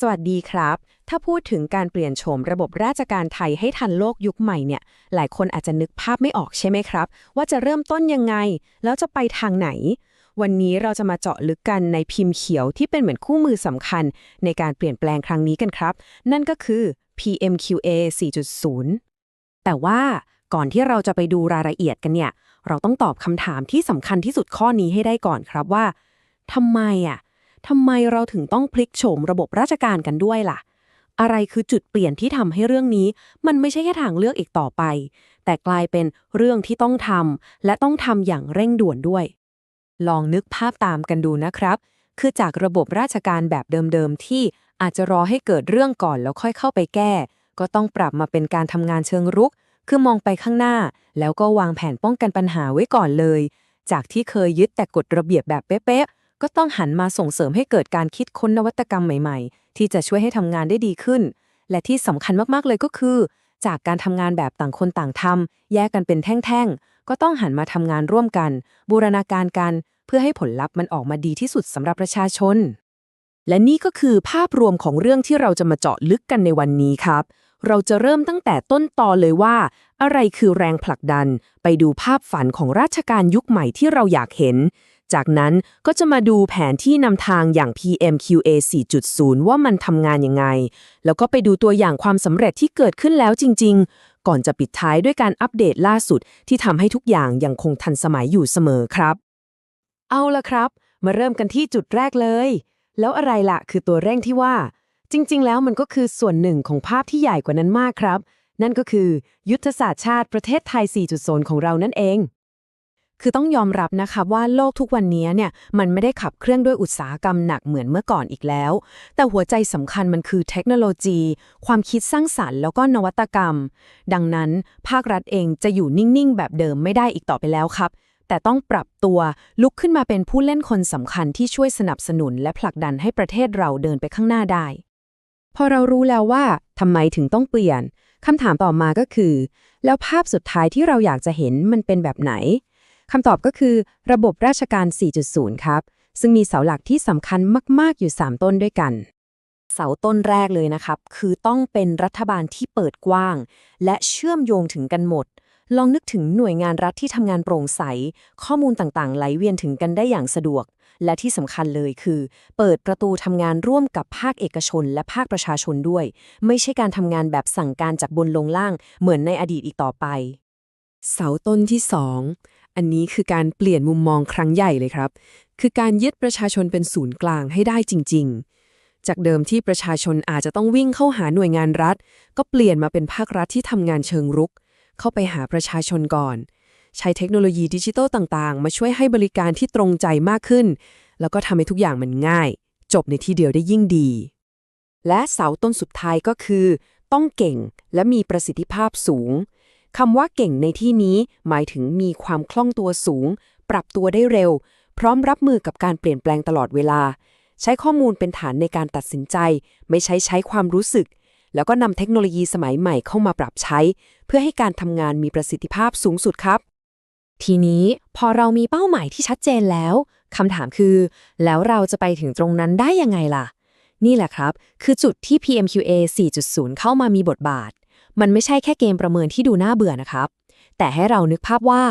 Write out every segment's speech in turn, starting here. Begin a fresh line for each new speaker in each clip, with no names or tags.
สวัสดีครับ ถ้าพูดถึงการเปลี่ยนโฉมระบบราชการไทยให้ทันโลกยุคใหม่เนี่ย หลายคนอาจจะนึกภาพไม่ออกใช่ไหมครับ ว่าจะเริ่มต้นยังไง แล้วจะไปทางไหน วันนี้เราจะมาเจาะลึกกันในพิมพ์เขียวที่เป็นเหมือนคู่มือสำคัญ ในการเปลี่ยนแปลงครั้งนี้กันครับ นั่นก็คือ PMQA 4.0 แต่ว่าก่อนที่เราจะไปดูรายละเอียดกันเนี่ย เราต้องตอบคำถามที่สำคัญที่สุดข้อนี้ให้ได้ก่อนครับว่าทำไมอะ ทำไมเราถึงต้องพลิกโฉมระบบราชการกันด้วยล่ะ อะไรคือจุดเปลี่ยนที่ทำให้เรื่องนี้ มันไม่ใช่แค่ทางเลือกอีกต่อไป แต่กลายเป็นเรื่องที่ต้องทำและต้องทำอย่างเร่งด่วนด้วย ลองนึกภาพตามกันดูนะครับ คือจากระบบราชการแบบเดิมๆที่อาจจะรอให้เกิดเรื่องก่อนแล้วค่อยเข้าไปแก้ ก็ต้องปรับมาเป็นการทำงานเชิงรุก คือมองไปข้างหน้า แล้วก็วางแผนป้องกันปัญหาไว้ก่อนเลย จากที่เคยยึดแต่กฎระเบียบแบบเป๊ะๆ ก็ต้องหันมาส่งเสริมให้เกิดการคิดค้นนวัตกรรมใหม่ๆ ที่จะช่วยให้ทำงานได้ดีขึ้น และที่สำคัญมากๆเลยก็คือ จากการทำงานแบบต่างคนต่างทำแยกกันเป็นแท่งๆ ก็ต้องหันมาทำงานร่วมกัน บูรณาการกัน เพื่อให้ผลลัพธ์มันออกมาดีที่สุดสำหรับประชาชน และนี่ก็คือภาพรวมของเรื่องที่เราจะมาเจาะลึกกันในวันนี้ครับ เราจะเริ่มตั้งแต่ต้นตอเลยว่า อะไรคือแรงผลักดัน ไปดูภาพฝันของราชการยุคใหม่ที่เราอยากเห็น จากนั้นก็จะมาดูแผนที่นำทางอย่าง PMQA 4.0 ว่ามันทำงานยังไง แล้วก็ไปดูตัวอย่างความสำเร็จที่เกิดขึ้นแล้วจริง ๆ ก่อนจะปิดท้ายด้วยการอัปเดตล่าสุด ที่ทำให้ทุกอย่างยังคงทันสมัยอยู่เสมอครับ เอาละครับ มาเริ่มกันที่จุดแรกเลย แล้วอะไรล่ะคือตัวเร่งที่ว่า จริง ๆ แล้วมันก็คือส่วนหนึ่งของภาพที่ใหญ่กว่านั้นมากครับ นั่นก็คือ ยุทธศาสตร์ชาติประเทศไทย 4.0 ของเรานั่นเอง คือต้องยอมรับนะคะว่าโลกทุกวันนี้เนี่ยมันไม่ได้ขับเคลื่อนด้วยอุตสาหกรรมหนักเหมือนเมื่อก่อนอีกแล้ว แต่หัวใจสำคัญมันคือเทคโนโลยี ความคิดสร้างสรรค์แล้วก็นวัตกรรม ดังนั้นภาครัฐเองจะอยู่นิ่งๆ แบบเดิมไม่ได้อีกต่อไปแล้วครับ แต่ต้องปรับตัวลุกขึ้นมาเป็นผู้เล่นคนสำคัญที่ช่วยสนับสนุน และผลักดันให้ประเทศเราเดินไปข้างหน้าได้ พอเรารู้แล้วว่าทำไมถึงต้องเปลี่ยนคำถามต่อมาก็คือ แล้วภาพสุดท้ายที่เราอยากจะเห็นมันเป็นแบบไหน คำตอบก็คือ ระบบราชการ 4.0 ครับ ซึ่งมีเสาหลักที่สำคัญมาก ๆ อยู่ 3 ต้นด้วยกัน เสาต้นแรกเลยนะครับ คือต้องเป็นรัฐบาลที่เปิดกว้าง และเชื่อมโยงถึงกันหมด ลองนึกถึงหน่วยงานรัฐที่ทำงานโปร่งใส ข้อมูลต่างๆ ไหลเวียนถึงกันได้อย่างสะดวก และที่สำคัญเลยคือ เปิดประตูทำงานร่วมกับภาคเอกชน และภาคประชาชนด้วย ไม่ใช่การทำงานแบบสั่งการจากบนลงล่าง เหมือนในอดีตอีกต่อไป เสาต้นที่2 อันนี้คือการเปลี่ยนมุมมองครั้งใหญ่เลยครับ คือการยึดประชาชนเป็นศูนย์กลางให้ได้จริง ๆ จากเดิมที่ประชาชนอาจจะต้องวิ่งเข้าหาหน่วยงานรัฐ ก็เปลี่ยนมาเป็นภาครัฐที่ทำงานเชิงรุก เข้าไปหาประชาชนก่อน ใช้เทคโนโลยีดิจิทัลต่างๆ มาช่วยให้บริการที่ตรงใจมากขึ้น แล้วก็ทำให้ทุกอย่างมันง่าย จบในที่เดียวได้ยิ่งดี และเสาต้นสุดท้ายก็คือ ต้องเก่งและมีประสิทธิภาพสูง คำว่าเก่งในที่นี้หมายถึงมีความคล่องตัวสูง ปรับตัวได้เร็ว พร้อมรับมือกับการเปลี่ยนแปลงตลอดเวลา ใช้ข้อมูลเป็นฐานในการตัดสินใจ ไม่ใช้ใช้ความรู้สึก แล้วก็นำเทคโนโลยีสมัยใหม่เข้ามาปรับใช้ เพื่อให้การทำงานมีประสิทธิภาพสูงสุดครับ ทีนี้พอเรามีเป้าหมายที่ชัดเจนแล้วคำถามคือ แล้วเราจะไปถึงตรงนั้นได้ยังไงล่ะ นี่แหละครับ คือจุดที่ PMQA 4.0 เข้ามามีบทบาท มันไม่ใช่แค่เกมประเมินที่ดูน่าเบื่อนะครับ แต่ให้เรานึกภาพว่า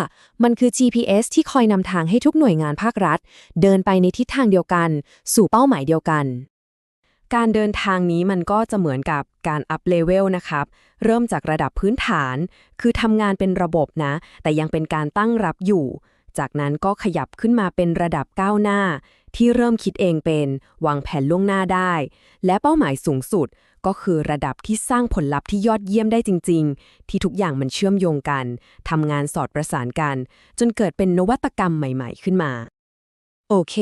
มันคือ GPS ที่คอยนำทางให้ทุกหน่วยงานภาครัฐ เดินไปในทิศทางเดียวกัน สู่เป้าหมายเดียวกัน การเดินทางนี้มันก็จะเหมือนกับการอัพเลเวลนะครับ เริ่มจากระดับพื้นฐาน คือทำงานเป็นระบบนะ แต่ยังเป็นการตั้งรับอยู่ จากนั้นก็ขยับขึ้นมาเป็นระดับก้าวหน้า ที่เริ่มคิดเองเป็น วางแผนล่วงหน้าได้ และเป้าหมายสูงสุดก็คือระดับที่สร้างผลลัพธ์ที่ยอดเยี่ยมได้จริง ๆ ที่ทุกอย่างมันเชื่อมโยงกันทำงานสอดประสานกัน จนเกิดเป็นนวัตกรรมใหม่ ๆ ขึ้นมา โอเค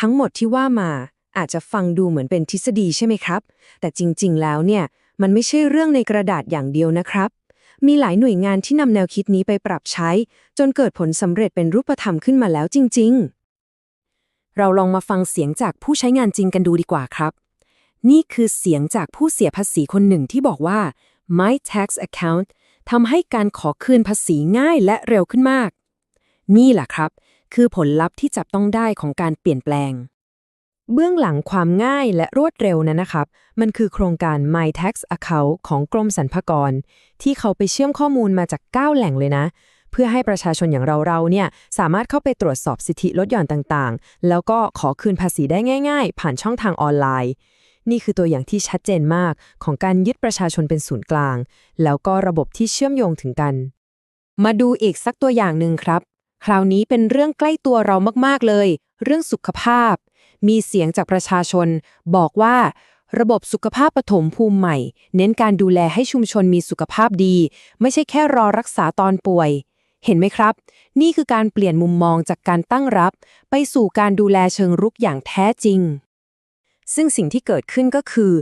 ทั้งหมดที่ว่ามาอาจจะฟังดูเหมือนเป็นทฤษฎีใช่ไหมครับ แต่จริง ๆ แล้วเนี่ย มันไม่ใช่เรื่องในกระดาษอย่างเดียวนะครับ มีหลายหน่วยงานที่นำแนวคิดนี้ไปปรับใช้ จนเกิดผลสำเร็จเป็นรูปธรรมขึ้นมาแล้วจริง ๆ เราลองมาฟังเสียงจากผู้ใช้งานจริงกันดูดีกว่าครับ นี่คือเสียงจากผู้เสียภาษีคนหนึ่งที่บอกว่า My Tax Account ทำให้การขอคืนภาษีง่ายและเร็วขึ้นมาก นี่แหละครับ คือผลลัพธ์ที่จับต้องได้ของการเปลี่ยนแปลง เบื้องหลังความง่ายและรวดเร็วนั้นนะครับ มันคือโครงการ My Tax Account ของกรมสรรพากร ที่เขาไปเชื่อมข้อมูลมาจาก 9 แหล่งเลยนะ เพื่อให้ประชาชนอย่างเราๆเนี่ยสามารถเข้าไปตรวจสอบสิทธิลดหย่อนต่างๆ แล้วก็ขอคืนภาษีได้ง่าย ๆ ผ่านช่องทางออนไลน์ นี่คือตัวอย่างที่ชัดเจนมากของการยึดประชาชนเป็นศูนย์กลาง แล้วก็ระบบที่เชื่อมโยงถึงกัน มาดูอีกสักตัวอย่างหนึ่งครับ คราวนี้เป็นเรื่องใกล้ตัวเรามากๆเลย เรื่องสุขภาพ มีเสียงจากประชาชน บอกว่า ระบบสุขภาพปฐมภูมิใหม่ เน้นการดูแลให้ชุมชนมีสุขภาพดี ไม่ใช่แค่รอรักษาตอนป่วย เห็นไหมครับ นี่คือการเปลี่ยนมุมมองจากการตั้งรับ ไปสู่การดูแลเชิงรุกอย่างแท้จริง ซึ่งสิ่งที่เกิดขึ้นก็คือ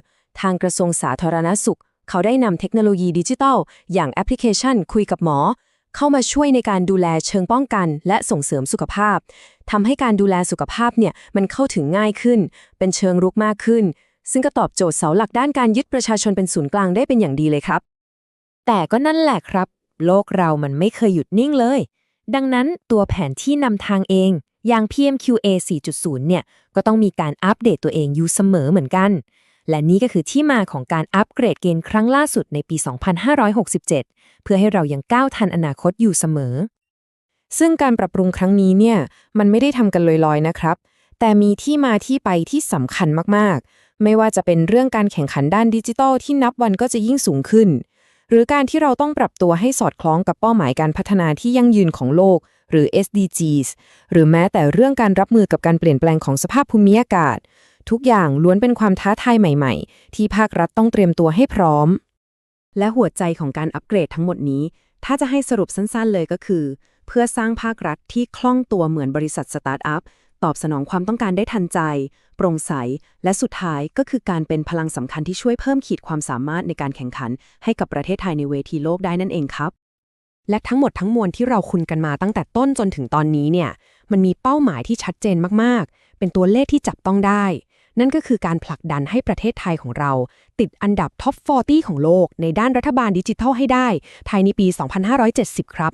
ทางกระทรวงสาธารณสุข เขาได้นำเทคโนโลยีดิจิทัล อย่างแอปพลิเคชัน คุยกับหมอ เข้ามาช่วยในการดูแลเชิงป้องกัน และส่งเสริมสุขภาพทำให้การดูแลสุขภาพเนี่ยมันเข้าถึงง่ายขึ้น เป็นเชิงรุกมากขึ้น ซึ่งก็ตอบโจทย์เสาหลักด้านการยึดประชาชนเป็นศูนย์กลางได้เป็นอย่างดีเลยครับ แต่ก็นั่นแหละครับ โลกเรามันไม่เคยหยุดนิ่งเลย ดังนั้นตัวแผนที่นำทางเองอย่าง PMQA 4.0 เนี่ย ก็ต้องมีการอัปเดตตัวเองอยู่เสมอเหมือนกัน และนี่ก็คือที่มาของการอัปเกรดเกณฑ์ครั้งล่าสุดในปี 2567 เพื่อให้เรายังก้าวทันอนาคตอยู่เสมอ ซึ่งการปรับปรุงครั้งนี้เนี่ย มันไม่ได้ทำกันลอยๆนะครับ แต่มีที่มาที่ไปที่สำคัญมากๆ ไม่ว่าจะเป็นเรื่องการแข่งขันด้านดิจิทัลที่นับวันก็จะยิ่งสูงขึ้น หรือการที่เราต้องปรับตัวให้สอดคล้องกับเป้าหมายการพัฒนาที่ยั่งยืนของโลก หรือ SDGs หรือแม้แต่เรื่องการรับมือกับการเปลี่ยนแปลงของสภาพภูมิอากาศ ทุกอย่างล้วนเป็นความท้าทายใหม่ๆ ที่ภาครัฐต้องเตรียมตัวให้พร้อม และหัวใจของการอัปเกรดทั้งหมดนี้ ถ้าจะให้สรุปสั้นๆเลยก็คือ เพื่อสร้างภาครัฐที่คล่องตัวเหมือนบริษัทสตาร์ทอัพตอบสนองความต้องการได้ทันใจ โปร่งใส และสุดท้ายก็คือการเป็นพลังสำคัญที่ช่วยเพิ่มขีดความสามารถในการแข่งขัน ให้กับประเทศไทยในเวทีโลกได้นั่นเองครับ และทั้งหมดทั้งมวลที่เราคุยกันมาตั้งแต่ต้นจนถึงตอนนี้เนี่ย มันมีเป้าหมายที่ชัดเจนมากๆ เป็นตัวเลขที่จับต้องได้ นั่นก็คือการผลักดันให้ประเทศไทยของเรา ติดอันดับท็อป 40 ของโลก ในด้านรัฐบาลดิจิทัลให้ได้ ภายในปี 2570 ครับ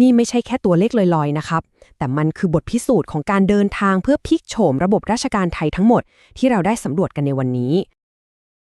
นี่ไม่ใช่แค่ตัวเลขลอยๆ นะครับ แต่มันคือบทพิสูจน์ของการเดินทางเพื่อพลิกโฉมระบบราชการไทยทั้งหมด ที่เราได้สำรวจกันในวันนี้